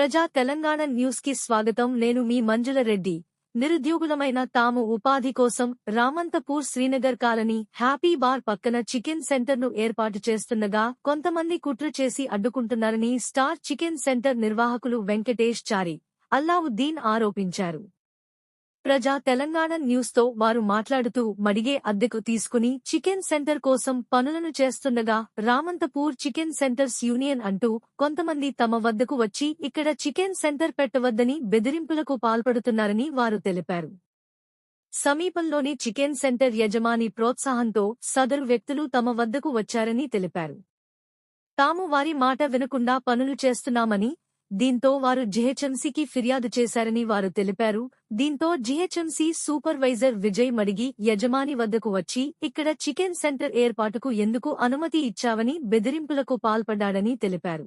ప్రజా తెలంగాణ న్యూస్కి స్వాగతం. నేను మీ మంజుల రెడ్డి. నిరుద్యోగులమైన తాము ఉపాధి కోసం Ramanthapur Srinagar colony happy bar పక్కన చికెన్ సెంటర్ను ఏర్పాటు చేస్తుండగా కొంతమంది కుట్ర చేసి అడ్డుకుంటున్నారని స్టార్ చికెన్ సెంటర్ నిర్వాహకులు వెంకటేష్ చారి అల్లావుద్దీన్ ఆరోపించారు. ప్రజా తెలంగాణ న్యూస్తో వారు మాట్లాడుతూ మడిగే అద్దెకు తీసుకుని చికెన్ సెంటర్ కోసం పనులను చేస్తుండగా రామంతపూర్ చికెన్ సెంటర్స్ యూనియన్ అంటూ కొంతమంది తమ వద్దకు వచ్చి ఇక్కడ చికెన్ సెంటర్ పెట్టవద్దని బెదిరింపులకు పాల్పడుతున్నారని వారు తెలిపారు. సమీపంలోని చికెన్ సెంటర్ యజమాని ప్రోత్సాహంతో సదరు వ్యక్తులు తమ వద్దకు వచ్చారని తెలిపారు. తాము వారి మాట వినకుండా పనులు చేస్తున్నామని దీంతో వారు జిహెచ్ఎంసీకి ఫిర్యాదు చేశారని వారు తెలిపారు. దీంతో జిహెచ్ఎంసీ సూపర్వైజర్ విజయ్ మడిగి యజమాని వద్దకు వచ్చి ఇక్కడ చికెన్ సెంటర్ ఏర్పాటుకు ఎందుకు అనుమతి ఇచ్చావని బెదిరింపులకు పాల్పడ్డాడని తెలిపారు.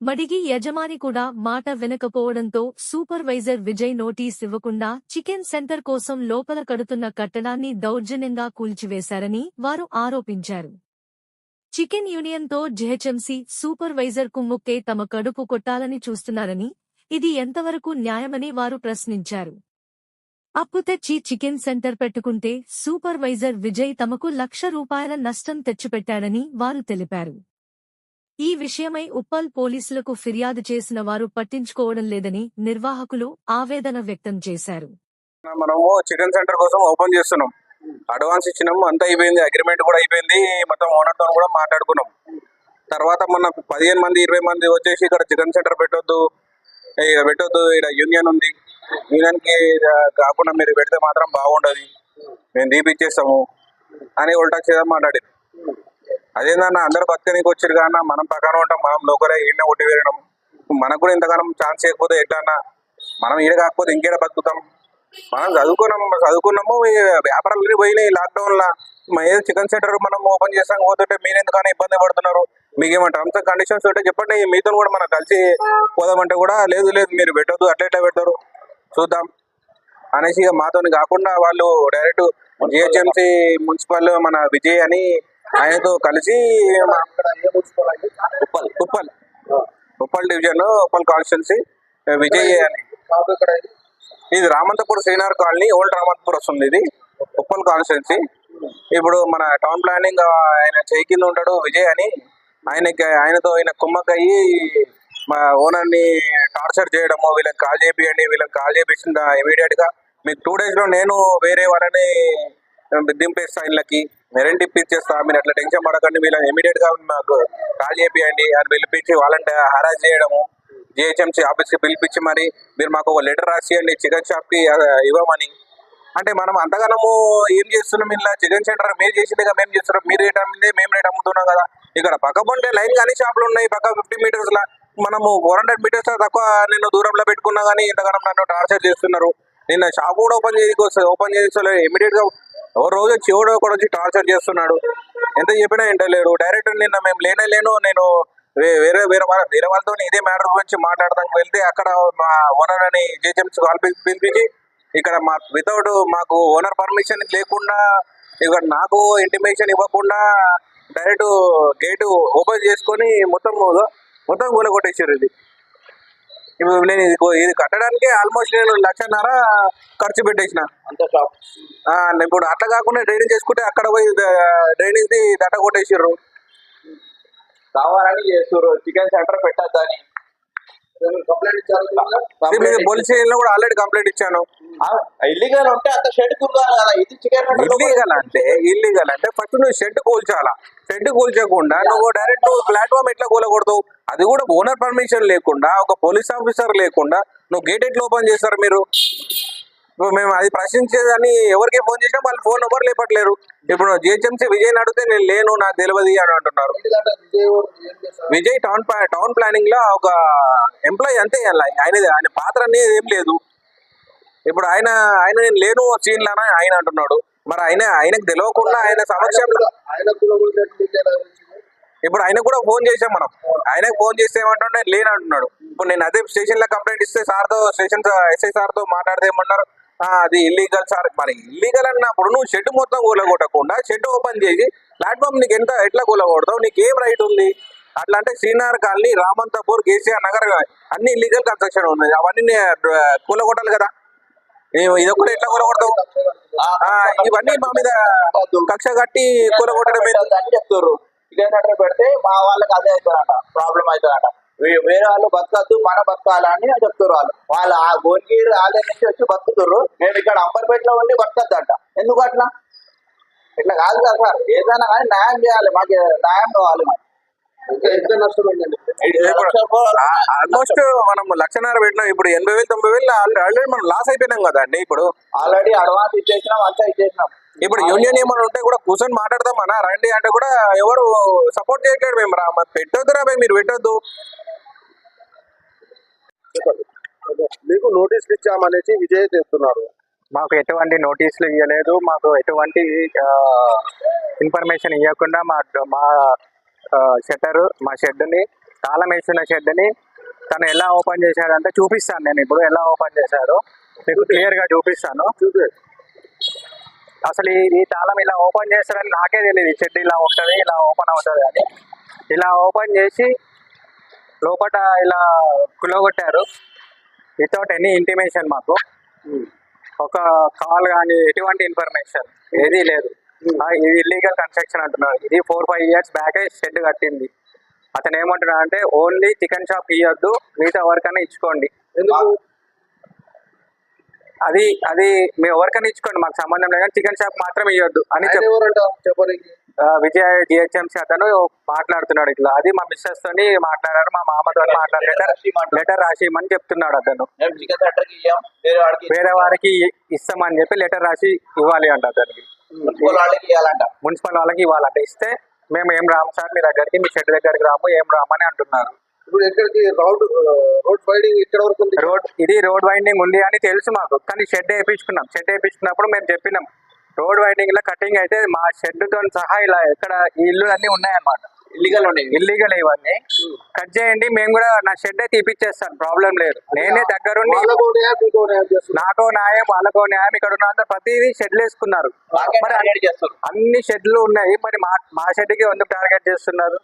మడిగి యజమాని కూడా మాట వినకపోవడంతో సూపర్వైజర్ విజయ్ నోటీస్ ఇవ్వకుండా చికెన్ సెంటర్ కోసం లోపల కడుతున్న కట్టడాన్ని దౌర్జన్యంగా కూల్చివేశారని వారు ఆరోపించారు. చికెన్ యూనియన్తో జిహెచ్ఎంసీ సూపర్వైజర్ కుమ్ముక్కే తమ కడుపు కొట్టాలని చూస్తున్నారని ఇది ఎంతవరకు న్యాయమని వారు ప్రశ్నించారు. అప్పు తెచ్చి చికెన్ సెంటర్ పెట్టుకుంటే సూపర్వైజర్ విజయ్ తమకు లక్ష రూపాయల నష్టం తెచ్చిపెట్టాడని వారు తెలిపారు. ఈ విషయమై ఉప్పల్ పోలీసులకు ఫిర్యాదు చేసిన వారు పట్టించుకోవడం లేదని నిర్వాహకులు ఆవేదన వ్యక్తం చేశారు. మనము చికెన్ సెంటర్ కోసం ఓపెన్ చేస్తున్నాం. అడ్వాన్స్ ఇచ్చినాము అంతా అయిపోయింది అగ్రిమెంట్ కూడా అయిపోయింది మొత్తం ఓనర్తో కూడా మాట్లాడుకున్నాం. తర్వాత మొన్న పదిహేను మంది ఇరవై మంది వచ్చేసి ఇక్కడ చికెన్ సెంటర్ పెట్టొద్దు ఇక్కడ పెట్టొద్దు ఇక్కడ యూనియన్ ఉంది. యూనియన్కి కాకుండా మీరు పెడితే మాత్రం బాగుండదు. మేము తీపిచ్చేస్తాము అని ఉల్టా చేద్దాం మాట్లాడింది. అదేందన్న అందరు బతకనీకి వచ్చారు కానీ మనం పక్కన ఉంటాం మనం లోకలే ఈడనే కొట్టి వేయడం మనకు కూడా ఇంతకాలం ఛాన్స్ చేయకపోతే ఎట్లా అన్న? మనం ఈడ కాకపోతే ఇంకేడ బతుకుతాం? మనం చదువుకున్నాము చదువుకున్నాము ఈ వ్యాపారాలు పోయినాయి లాక్డౌన్ లా మ- ఏదో చికెన్ సెంటర్ మనం ఓపెన్ చేస్తాం పోతుంటే మీరు ఎందుకని ఇబ్బంది పడుతున్నారు? మీకు ఏమైనా అంత కండిషన్స్ ఉంటే చెప్పండి మీతో కూడా మనం కలిసి పోదామంటే కూడా లేదు లేదు మీరు పెట్టొద్దు అట్లా ఎట్లా పెడతారు. చూద్దాం. అనేసి ఇక మాతోని కాకుండా వాళ్ళు డైరెక్ట్ జిహెచ్ఎంసీ మున్సిపల్ మన విజయ్ అని ఆయనతో కలిసి ఉప్పల్. ఉప్పల్. ఉప్పల్ డివిజన్ ఉప్పల్ కాన్స్టిట్యున్సీ విజయ్ అని. ఇది రామంతపూర్ శ్రీనగర్ కాలనీ ఓల్డ్ రామంతపూర్ వస్తుంది ఇది ఉప్పల్ కాన్స్టిట్యున్సీ ఇప్పుడు మన టౌన్ ప్లానింగ్ ఆయన చేయి కింద ఉంటాడు విజయ్ అని. ఆయనకి ఆయనతో ఆయన కుమ్మకయ్యి మా ఓనర్ని టార్చర్ చేయడము వీళ్ళకి కాల్ చేపియండి వీళ్ళకి కాల్ చేపించిన ఇమీడియట్గా. మీకు టూ డేస్లో నేను వేరే వాళ్ళని దింపేస్తా ఇళ్ళకి మెరెంట్ ఇప్పించేస్తా మీరు అట్లా టెన్షన్ పడకండి వీళ్ళని ఇమీడియట్గా మాకు కాల్ చేపియండి అని పిలిపించి వాళ్ళంటే హరాజ్ చేయడము. జిహెచ్ఎంసీ ఆఫీస్కి పిలిపించి మరి మీరు మాకు ఒక లెటర్ రాసియండి చికెన్ షాప్కి ఇవ్వమని. అంటే మనం అంతగానము ఏం చేస్తున్నాం ఇలా చికెన్ సెంటర్ మీరు చేసిందిగా మేము చేస్తున్నాం. మీరు రేట్ అమ్మింది మేము రేట్ అమ్ముతున్నాం కదా. ఇక్కడ పక్క పంటే లైన్ కానీ షాపులు ఉన్నాయి పక్క ఫిఫ్టీ మీటర్స్లో మనము ఫోర్ హండ్రెడ్ మీటర్స్ తక్కువ నేను దూరంలో పెట్టుకున్నా కానీ ఇంతగానం నన్ను టార్చర్ చేస్తున్నారు. నిన్న షాప్ కూడా ఓపెన్ చేయడానికి ఓపెన్ చేసలే ఇమీడియట్గా ఓ రోజు చివడు ఒకటి వచ్చి టార్చర్ చేస్తున్నాడు. ఎంత చెప్పినా వింటలేరు డైరెక్ట్ నిన్న మేము లేనే లేను నేను వేరే వేరే వాళ్ళ వేరే వాళ్ళతో ఇదే మ్యాటర్ గురించి మాట్లాడడానికి వెళ్తే అక్కడ మా ఓనర్ అని జేజెంస్ పిలిపించి ఇక్కడ మా వితౌట్ మాకు ఓనర్ పర్మిషన్ లేకుండా ఇక్కడ నాకు ఇంటిమేషన్ ఇవ్వకుండా డైరెక్ట్ గేట్ ఓపెన్ చేసుకొని మొత్తం మొత్తం కూలగొట్టేసారు ఇది. ఇప్పుడు నేను ఇది కట్టడానికి ఆల్మోస్ట్ నేను లక్షన్నర ఖర్చు పెట్టేసిన. అంత షాప్ ఆ, ఇప్పుడు అట్లా కాకుండా డ్రైనేజ్ చేసుకుంటే అక్కడ పోయి డ్రైనేజ్ ది దట కొట్టేసారు కావాలని చేస్తారు చికెన్ సెంటర్ పెట్టద్దని. కంప్లైంట్ ఇచ్చారు దీని మీద పోలీస్ స్టేషన్లో కూడా ఆల్రెడీ కంప్లైంట్ ఇచ్చాను. ఇల్లీగల్ ఉంటే అంత షెడ్ కురగాలి కదా. ఇది చికెన్ ఇల్లీగల్ అంటే ఇల్లీగల్ అంటే ఫస్ట్ నువ్వు షెడ్ కూల్చాలా? షెడ్ కూల్చకుండా నువ్వు డైరెక్ట్ ప్లాట్ఫామ్ ఎట్లా కూలకూడదు? అది కూడా ఓనర్ పర్మిషన్ లేకుండా ఒక పోలీస్ ఆఫీసర్ లేకుండా నువ్వు గేట్ ఎట్లా ఓపెన్ చేస్తారు మీరు? మేము అది ప్రశ్నించేదని ఎవరికి ఫోన్ చేసినా వాళ్ళు ఫోన్ నెంబర్ లేపట్లేరు. ఇప్పుడు జిహెచ్ఎంసీ విజయ్ అడిగితే నేను లేను నాకు తెలియదు అని అంటున్నారు. విజయ్ టౌన్ టౌన్ ప్లానింగ్లో ఒక ఎంప్లాయీ అంతే ఆయన ఆయన పాత్ర అనేది ఏం లేదు. ఇప్పుడు ఆయన ఆయన నేను లేను సీన్ ఆయన అంటున్నాడు. మరి ఆయన ఆయనకు తెలియకుండా ఆయన సమక్షంలో ఇప్పుడు ఆయన కూడా ఫోన్ చేసాం మనం. ఆయనకు ఫోన్ చేస్తే ఏమంటాడు? లేని అంటున్నాడు. ఇప్పుడు నేను అదే స్టేషన్లో కంప్లైంట్ ఇస్తే సార్తో స్టేషన్ ఎస్ఐ సార్తో మాట్లాడితే ఏమన్నారు? అది ఇల్లీగల్ సార్. మరి ఇల్లీగల్ అన్నప్పుడు నువ్వు షెడ్ మొత్తం కూలగొట్టకుండా షెడ్ ఓపెన్ చేసి ప్లాట్ఫామ్ నీకు ఎంత ఎట్లా కూలగొడతావు? నీకు ఏం రైట్ ఉంది? అట్లా అంటే శ్రీనగర్ కాలనీ రామంతపూర్ కేసీఆర్ నగర్ అన్ని ఇల్లీగల్ కన్స్ట్రక్షన్ ఉన్నాయి. అవన్నీ కూలగొట్టాలి కదా. నేను ఇది ఒకటి ఎట్లా కూలగొడతావు? ఇవన్నీ మా మీద కక్ష కట్టి కూలగొట్టడం చెప్తారు. చికెన్ సెంటర్ పెడితే మా వాళ్ళకి అదే అవుతుందంట ప్రాబ్లం అవుతుందంట. వేరే వాళ్ళు బతకద్దు మన బతకాలని చెప్తారు వాళ్ళు. వాళ్ళు ఆ భువనగిరి ఆలయం నుంచి వచ్చి బతుకుతారు మేము ఇక్కడ అంబర్పేటలో ఉండి బతకద్దు అంట ఎందుకు అట్లా? ఇట్లా కాదు కదా సార్. ఏదైనా కానీ న్యాయం చేయాలి. మాకు న్యాయం కావాలి మాకు. ఆల్మోస్ట్ మనం లక్షన్నర పెట్టినాం. ఇప్పుడు ఎనభై వేలు తొంభై వేలు ఆల్రెడీ మనం లాస్ అయిపోయినాం కదా అండి ఇప్పుడు. ఆల్రెడీ అడ్వాన్స్ ఇచ్చేసినాం అంతా ఇచ్చేసినాం. ఇప్పుడు యూనియన్ ఏమైనా ఉంటే కూడా కూర్చొని మాట్లాడదాం అన్న రండి అంటే కూడా ఎవరు సపోర్ట్ చేయట్లేదు మేము. రా మరి పెట్టొద్దు రా భయ్, మీరు పెట్టొద్దు. మీకు నోటీసులు ఇచ్చామనేసి విజయ్ చెప్తున్నాడు. మాకు ఎటువంటి నోటీసులు ఇవ్వలేదు మాకు ఎటువంటి ఇన్ఫర్మేషన్ ఇవ్వకుండా మా మా షట్టర్ మా షెడ్ని తాళం వేసిన షెడ్ని తను ఎలా ఓపెన్ చేశాడంటే చూపిస్తాను నేను ఇప్పుడు. ఎలా ఓపెన్ చేశాడో మీకు క్లియర్గా చూపిస్తాను. అసలు ఈ తాళం ఇలా ఓపెన్ చేస్తాడని నాకే తెలియదు షెడ్ ఇలా ఉంటుంది ఇలా ఓపెన్ అవుతుంది అని. ఇలా ఓపెన్ చేసి లోపల ఇలా కులగొట్టారు. వితౌట్ ఎనీ ఇంటిమేషన్ మాకు. ఒక కాల్ కానీ ఎటువంటి ఇన్ఫర్మేషన్ ఏదీ లేదు. ఇది ఇల్లీగల్ కన్స్ట్రక్షన్ అంటున్నారు. ఇది four five years back shed కట్టింది. అతను ఏమంటున్నాడు అంటే ఓన్లీ చికెన్ షాప్ ఇవ్వద్దు మిగతా ఎవరికైనా ఇచ్చుకోండి. ఎందుకు? అది అది మీ ఎవరికైనా ఇచ్చుకోండి. మాకు సంబంధం లేదు చికెన్ షాప్ మాత్రం ఇవ్వద్దు అని ఆయన చెప్ ఎవరంట చెప్పడానికి ఆ, విజయ జిహెచ్ఎంసీ అతను మాట్లాడుతున్నాడు ఇట్లా. అది మా మిస్సెస్ తోని మాట్లాడారు మా మామతో మాట్లాడారు. లెటర్ రాసి ఇమ్మని చెప్తున్నాడు అతను. మేము వేరే వారికి ఇస్తామని చెప్పి లెటర్ రాసి ఇవ్వాలి అంట అతనికి. మున్సిపల్ వాళ్ళకి ఇవ్వాలంట మున్సిపల్ వాళ్ళకి ఇవ్వాలంటే. ఇస్తే మేము ఏం రాము సార్ మీ దగ్గరికి మీ షెడ్ దగ్గరికి రాము ఏం రామని అంటున్నారు. ఇప్పుడు ఎక్కడికి? రోడ్ రోడ్ వైడింగ్ ఇక్కడ వరకు ఉంది? రోడ్ ఇది రోడ్ వైండింగ్ ఉంది అని తెలుసు మాకు. కానీ షెడ్ వేయించుకున్నాం. షెడ్ వేయించుకున్నప్పుడు మేము చెప్పినాం. రోడ్ వైండింగ్లో కటింగ్ అయితే మా షెడ్తో సహా ఇలా ఎక్కడ ఈ ఇల్లు అన్ని ఉన్నాయన్నమాట. ఇల్లీగల్ ఉన్నాయి. ఇల్లీగల్ ఇవన్నీ. కట్ చేయండి మేము కూడా నా షెడ్ తీపిచ్చేస్తాను. ప్రాబ్లం లేదు. నేనే దగ్గరుండి నాకో న్యాయం వాళ్ళకో న్యాయం. ఇక్కడ ఉన్న ప్రతిదీ షెడ్లు వేసుకున్నారు. మరి అన్ని షెడ్లు ఉన్నాయి. మరి మా మా షెడ్కి ఎందుకు టార్గెట్ చేస్తున్నారు?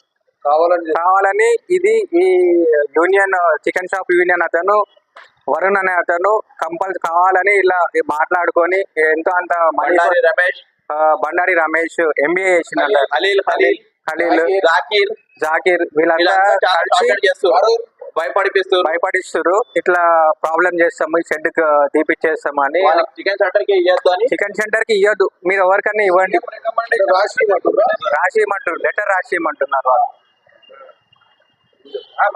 కావాలని ఇది ఈ యూనియన్ చికెన్ షాప్ యూనియన్ అతను వరుణ్ అనే అతను కంపల్సరీ కావాలని ఇలా మాట్లాడుకొని ఎంతో అంత రమేష్. బండారి రమేష్ ఎంబీఏ చేసిన ఖలీల్ ఖలీల్ ఖలీల్. జాకీర్ జాకీర్ వీళ్ళంతా కలిసి భయపడిపిస్తారు భయపడిస్తారు ఇట్లా ప్రాబ్లం చేస్తాము ఈ షెడ్ తీపిచ్చేస్తామని. వాళ్ళకి చికెన్ సెంటర్కి అని. చికెన్ సెంటర్కి ఇవ్వద్దు మీరు ఎవరికన్నా ఇవ్వండి. రాసి? రాసి ఇవ్వమంటారు లెటర్ రాసి ఇవ్వమంటున్నారు వాళ్ళు.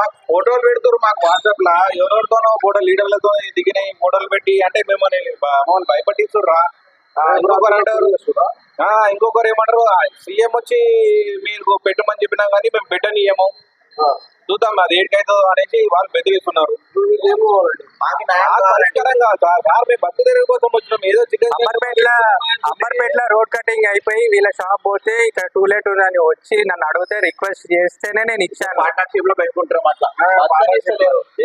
మాకు ఫోటోలు పెడుతున్నారు మాకు వాట్సాప్ లా. ఎవరెవరితోనో ఫోటో లీడర్లతో దిగినాయి ఫోటోలు పెట్టి అంటే మిమ్మల్ని మమ్మల్ని భయపట్టిస్తుర్రా ఇంకొకరు అంటారు ఇంకొకరు ఏమంటారు? సీఎం వచ్చి మీరు పెట్టమని చెప్పినా కానీ మేము పెట్టనియము. చూద్దాం అది ఏంటైతుందో అనేసి వాళ్ళు బెదిరిస్తున్నారు. అంబర్పేట్ల రోడ్ కటింగ్ అయిపోయి వీళ్ళ షాప్ పోతే ఇక్కడ టూ లేట్ ఉందని వచ్చి నన్ను అడిగితే రిక్వెస్ట్ చేస్తేనే నేను ఇచ్చాను. పార్ట్నర్షిప్లో పెట్టుకుంటున్నాం అట్లా.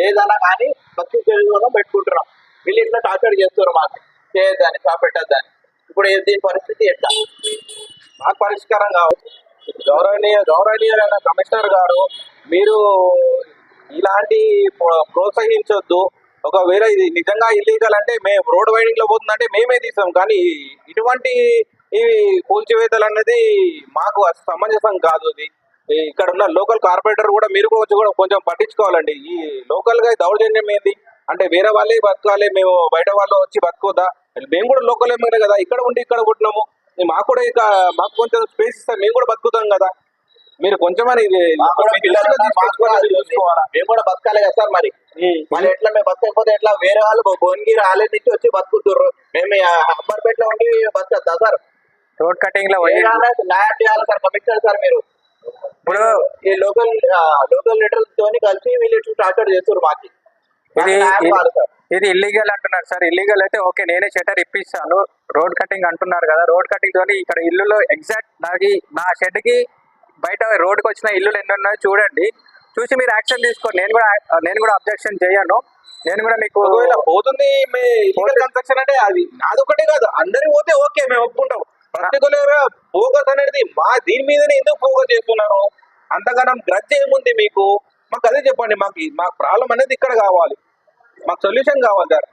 ఏదైనా కానీ తెలుగులో పెట్టుకుంటున్నాం. వీళ్ళు ఇట్లా టార్చర్ చేస్తారు మాకు. చేయొద్దని షాప్ పెట్టద్దని ఇప్పుడు ఏ- దీని పరిస్థితి ఎట్లా? మాకు పరిష్కారం కావాలి గౌరవనీయ గౌరవనీయులైన కమిషనర్ గారు మీరు ఇలాంటి ప్రో- ప్రోత్సహించొద్దు. ఒకవేళ ఇది నిజంగా ఇల్లీగల్ అంటే మేము రోడ్ వైడింగ్లో పోతుందంటే మేమే తీసాం కానీ ఇటువంటి ఇవి కూల్చివేతలు అనేది మాకు అసలు సమంజసం కాదు ఇది. ఇక్కడ ఉన్న లోకల్ కార్పొరేటర్ కూడా మీరు కూడా కొంచెం కూడా కొంచెం పట్టించుకోవాలండి. ఈ లోకల్గా దౌర్జన్యం ఏంది? అంటే వేరే వాళ్ళే బతకాలి మేము బయట వాళ్ళు వచ్చి బతుకోదా మేము కూడా లోకల్ ఏమే కదా ఇక్కడ ఉండి ఇక్కడ కొట్టినాము. మాకు కూడా ఇక మాకు కొంచెం స్పేస్ ఇస్తే మేము కూడా బతుకుతాం కదా. మీరు కొంచెమని ఇది మేము కూడా బతకాలి కదా సార్ మరి. మరి ఎట్లా మేము బతకపోతే ఎట్లా? వేరే వాళ్ళు భువనగిరి ఆలయం నుంచి వచ్చి బతుకుతుర్రు. మేము ఈ అంబర్పేటలో ఉండి బతకద్దా సార్? రోడ్ కటింగ్లో న్యాయం చేయాలి సార్ కమిషనర్ సార్ మీరు. ఇప్పుడు ఈ లోకల్ లోకల్ లీడర్స్ తోని కలిసి వీళ్ళు టార్చర్ చేస్తారు మాకి. ఇది ఇల్లీగల్ అంటున్నారు సార్. ఇల్లీగల్ అయితే ఓకే నేనే షటర్ ఇప్పిస్తాను. రోడ్ కటింగ్ అంటున్నారు కదా. రోడ్ కటింగ్ తోని ఇక్కడ ఇల్లులో ఎగ్జాక్ట్ నాకు నా షెడ్కి బయట రోడ్కి వచ్చిన ఇల్లులు ఎన్ని ఉన్నాయో చూడండి. చూసి మీరు యాక్షన్ తీసుకోండి. నేను కూడా నేను కూడా అబ్జెక్షన్ చేయను. నేను కూడా మీకు పోతుంది కన్స్ట్రక్షన్ అంటే అది అదొకటే కాదు. అందరి పోతే ఓకే మేము ఒప్పుకుంటాం. పర్టికులర్ ఫోకస్ అనేది మా దీని మీదనే ఎందుకు ఫోకస్ చేస్తున్నారు? అంతగానం గ్రజ్ ఏముంది మీకు? మాకు అదే చెప్పండి. మాకు మాకు ప్రాబ్లం అనేది ఇక్కడ కావాలి. మాకు సొల్యూషన్ కావాలి సార్.